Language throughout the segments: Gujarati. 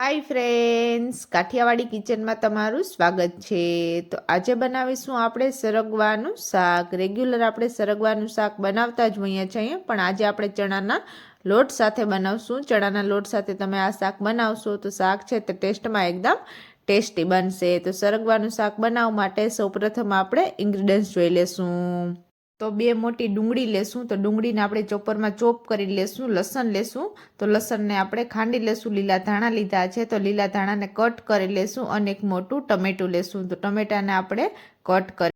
હાય ફ્રેન્ડ્સ કાઠિયાવાડી કિચનમાં તમારું સ્વાગત છે. તો આજે બનાવીશું આપણે સરગવાનું શાક. રેગ્યુલર આપણે સરગવાનું શાક બનાવતા જ હોઈએ છીએ, પણ આજે આપણે ચણાના લોટ સાથે બનાવશું. ચણાના લોટ સાથે તમે આ શાક બનાવશો તો શાક છે તે ટેસ્ટમાં એકદમ ટેસ્ટી બનશે. તો સરગવાનું શાક બનાવવા માટે સૌપ્રથમ આપણે ઇન્ગ્રીડિયન્ટ્સ જોઈ લેશું. તો બે મોટી ડુંગળી લેશું. તો ડુંગળીને આપણે ચોપરમાં ચોપ કરી લેશું, લસણ લેશું. તો લસણને આપણે ખાંડી લેશું, લીલા ધાણા લીધા છે. તો લીલા ધાણાને કટ કરી લેશું અને એક મોટું ટમેટું લેશું. તો ટમેટાને આપણે કટ કરી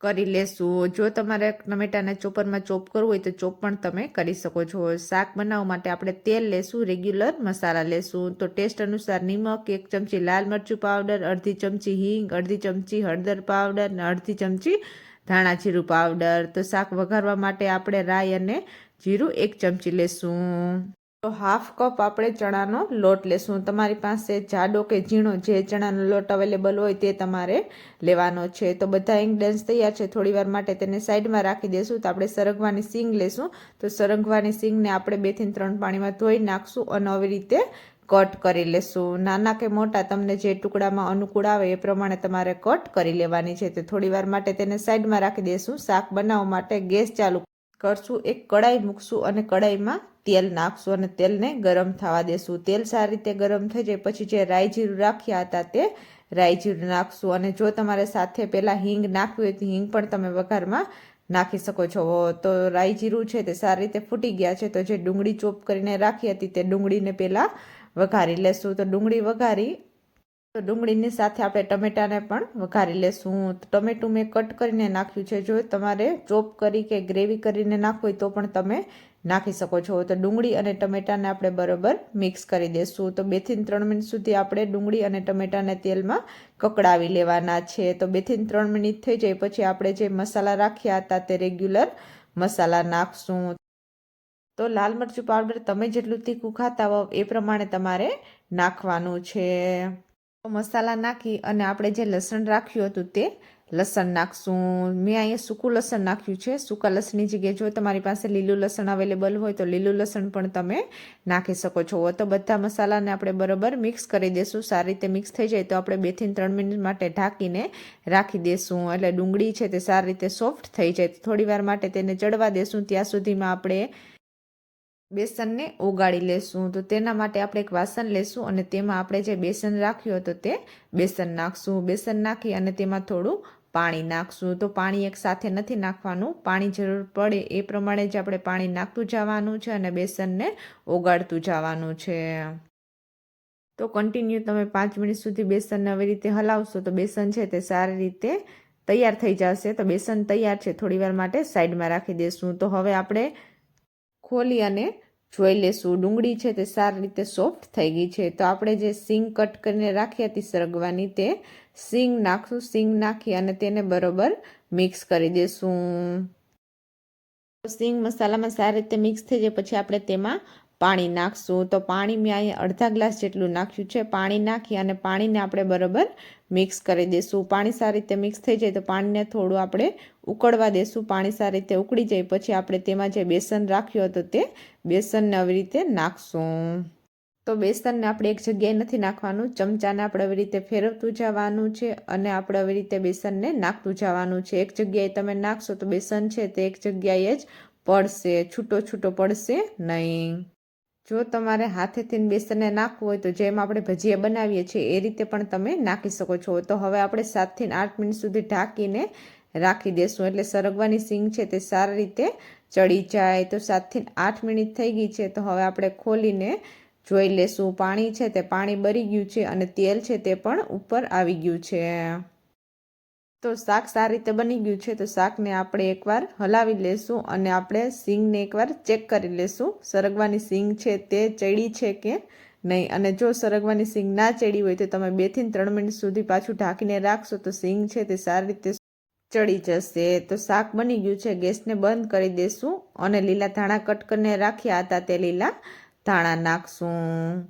કરી લેશું. જો તમારે ટમેટાને ચોપરમાં ચોપ કરવું હોય તો ચોપ પણ તમે કરી શકો છો. શાક બનાવવા માટે આપણે તેલ લેશું, રેગ્યુલર મસાલા લેશું. તો ટેસ્ટ અનુસાર નિમક, એક ચમચી લાલ મરચું પાવડર, અડધી ચમચી હિંગ, અડધી ચમચી હળદર પાવડર અને અડધી ચમચી ધાણા જીરું પાવડર તો શાક વઘારવા માટે આપણે રાઈ અને જીરું એક ચમચી લેશું. તો હાફ કપ આપણે ચણાનો લોટ લેશું. તમારી પાસે જાડો કે ઝીણો જે ચણાનો લોટ અવેલેબલ હોય તે તમારે લેવાનો છે. તો બધા ઇન્ગ્રેડિયન્ટ્સ તૈયાર છે. થોડી વાર માટે તેને સાઈડમાં રાખી દેશું. તો આપણે સરગવાની સિંગ લેશું. તો સરગવાની સિંગને આપણે બેથી ત્રણ પાણીમાં ધોઈ નાખશું અને આવી રીતે કટ કરી લેશું. નાના કે મોટા તમને જે ટુકડામાં અનુકૂળ આવે એ પ્રમાણે તમારે કટ કરી લેવાની છે. તો થોડી વાર માટે તેને સાઈડમાં રાખી દઈશું શાક બનાવવા માટે ગેસ ચાલુ કરશું. એક કડાઈ મૂકશું અને કડાઈમાં તેલ નાખશું અને તેલને ગરમ થવા દેશું. તેલ સારી રીતે ગરમ થઈ જાય પછી જે રાઈ જીરું રાખ્યા હતા તે રાઈ જીરું નાખશું. અને જો તમારે સાથે પહેલાં હિંગ નાખવી હોય તો હિંગ પણ તમે વઘારમાં નાખી શકો છો. તો રાઈ જીરું છે તે સારી રીતે ફૂટી ગયા છે. તો જે ડુંગળી ચોપ કરીને રાખી હતી તે ડુંગળીને પહેલાં વઘારી લેશું તો ડુંગળી વઘારી. તો ડુંગળીની સાથે આપણે ટમેટાને પણ વઘારી લેશું. ટમેટું મેં કટ કરીને નાખ્યું છે. જો તમારે ચોપ કરી કે ગ્રેવી કરીને નાખવું હોય તો પણ તમે નાખી શકો છો. તો ડુંગળી અને ટમેટાને આપણે બરાબર મિક્સ કરી દઈશું તો બેથી ત્રણ મિનિટ સુધી આપણે ડુંગળી અને ટમેટાને તેલમાં કકડાવી લેવાના છે. તો બેથી ત્રણ મિનિટ થઈ જાય. પછી આપણે જે મસાલા રાખ્યા હતા તે રેગ્યુલર મસાલા નાખશું. તો લાલ મરચું પાવડર તમે જેટલું તીખું ખાતા હોવ એ પ્રમાણે તમારે નાખવાનું છે. મસાલા નાખી અને આપણે જે લસણ રાખ્યું હતું તે લસણ નાખશું. મેં અહીંયા સૂકું લસણ નાખ્યું છે. સૂકા લસણની જગ્યાએ જો તમારી પાસે લીલું લસણ અવેલેબલ હોય તો લીલું લસણ પણ તમે નાખી શકો છો. તો બધા મસાલાને આપણે બરાબર મિક્સ કરી દઈશું સારી રીતે મિક્સ થઈ જાય તો આપણે બેથી ત્રણ મિનિટ માટે ઢાંકીને રાખી દઈશું એટલે ડુંગળી છે તે સારી રીતે સોફ્ટ થઈ જાય. થોડી વાર માટે તેને ચડવા દેશું. ત્યાં સુધીમાં આપણે બેસનને ઓગાળી લેશું. તો તેના માટે આપણે એક વાસણ લેશું અને તેમાં આપણે જે બેસન રાખ્યું હતું તે બેસન નાખશું. બેસન નાખી અને તેમાં થોડું પાણી નાખશું. તો પાણી એક સાથે નથી નાખવાનું. પાણી જરૂર પડે એ પ્રમાણે જ આપણે પાણી નાખતું જવાનું છે અને બેસનને ઓગાળતું જવાનું છે. તો કન્ટિન્યુ તમે પાંચ મિનિટ સુધી બેસનને આવી રીતે હલાવશો તો બેસન છે તે સારી રીતે તૈયાર થઈ જશે. તો બેસન તૈયાર છે થોડીવાર માટે સાઈડમાં રાખી દઈશું તો હવે આપણે ખોલી અને જોઈ લેશું. ડુંગળી છે તે સારી રીતે સોફ્ટ થઈ ગઈ છે. તો આપણે જે સિંગ કટ કરીને રાખી હતી સરગવાની તે સિંગ નાખશું. સિંગ નાખી અને તેને બરોબર મિક્સ કરી દેશું. સિંગ મસાલામાં સારી રીતે મિક્સ થઈ જાય. પછી આપણે તેમાં પાણી નાખશું તો પાણી મેં અહીંયા અડધા ગ્લાસ જેટલું નાખ્યું છે. પાણી નાખી અને પાણીને આપણે બરાબર મિક્સ કરી દઈશું પાણી સારી રીતે મિક્સ થઈ જાય તો પાણીને થોડું આપણે ઉકળવા દેશું. પાણી સારી રીતે ઉકળી જાય પછી આપણે તેમાં જે બેસન રાખ્યું હતું તે બેસનને આવી રીતે નાખશું. તો બેસનને આપણે એક જગ્યાએ નથી નાખવાનું. ચમચાને આપણે આવી રીતે ફેરવતું જવાનું છે અને આપણે આવી રીતે બેસનને નાખતું જવાનું છે. એક જગ્યાએ તમે નાખશો તો બેસન છે તે એક જગ્યાએ જ પડશે. છૂટો છૂટો પડશે નહીં. જો તમારે હાથેથી બેસનને નાખવું હોય તો જેમ આપણે ભજીયા બનાવીએ છીએ એ રીતે પણ તમે નાખી શકો છો. તો હવે આપણે સાતથી આઠ મિનિટ સુધી ઢાંકીને રાખી દેશું. એટલે સરગવાની સિંગ છે તે સારી રીતે ચડી જાય. તો સાતથી આઠ મિનિટ થઈ ગઈ છે. તો હવે આપણે ખોલીને જોઈ લેશું. પાણી છે તે પાણી બરી ગયું છે અને તેલ છે તે પણ ઉપર આવી ગયું છે. તો શાક સારી રીતે બની ગયું છે, તો શાકને આપણે એકવાર હલાવી લેશું અને આપણે સિંગને એકવાર ચેક કરી લેશું. સરગવાની સિંગ છે તે ચડી છે કે નહીં? અને જો સરગવાની સિંગ ના ચડી હોય તો તમે બેથી ત્રણ મિનિટ સુધી પાછું ઢાંકીને રાખશો તો સિંગ છે તે સારી રીતે ચડી જશે. તો શાક બની ગયું છે, ગેસને બંધ કરી દેશું અને લીલા ધાણા કટ કરીને રાખ્યા હતા તે લીલા ધાણા નાખશું.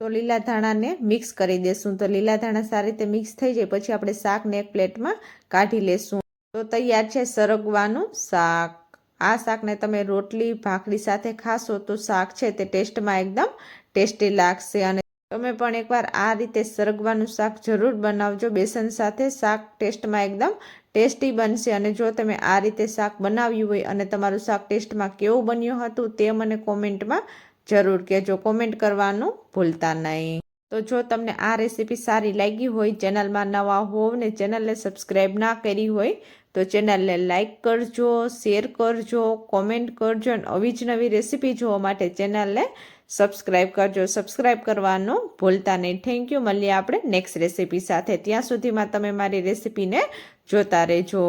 તો લીલા ધાણાને મિક્સ કરી દેશું. તો લીલા ધાણા સારી રીતે મિક્સ થઈ જાય, પછી આપણે શાકને એક પ્લેટમાં કાઢી લેશું. તો તૈયાર છે સરગવાનું શાક. આ શાકને તમે રોટલી, ભાખરી સાથે ખાશો તો શાક છે તે ટેસ્ટમાં એકદમ ટેસ્ટી લાગશે. અને તમે પણ એકવાર આ રીતે સરગવાનું શાક જરૂર બનાવજો. બેસન સાથે શાક ટેસ્ટમાં એકદમ ટેસ્ટી બનશે. અને જો તમે આ રીતે શાક બનાવ્યું હોય અને તમારું શાક ટેસ્ટમાં કેવું બન્યું હતું તે મને કોમેન્ટમાં જરૂર કહેજો કોમેન્ટ કરવાનું ભૂલતા નહીં. તો જો તમને આ રેસીપી સારી લાગી હોય, ચેનલમાં નવા હોવ ને ચેનલને સબસ્ક્રાઈબ ના કરી હોય, તો ચેનલને લાઇક કરજો શેર કરજો કોમેન્ટ કરજો અને આવી જ નવી રેસીપી જોવા માટે ચેનલને સબસ્ક્રાઈબ કરજો. સબસ્ક્રાઈબ કરવાનું ભૂલતા નહીં. થેન્ક યુ મળીએ આપણે નેક્સ્ટ રેસીપી સાથે. ત્યાં સુધીમાં તમે મારી રેસીપીને જોતા રહેજો.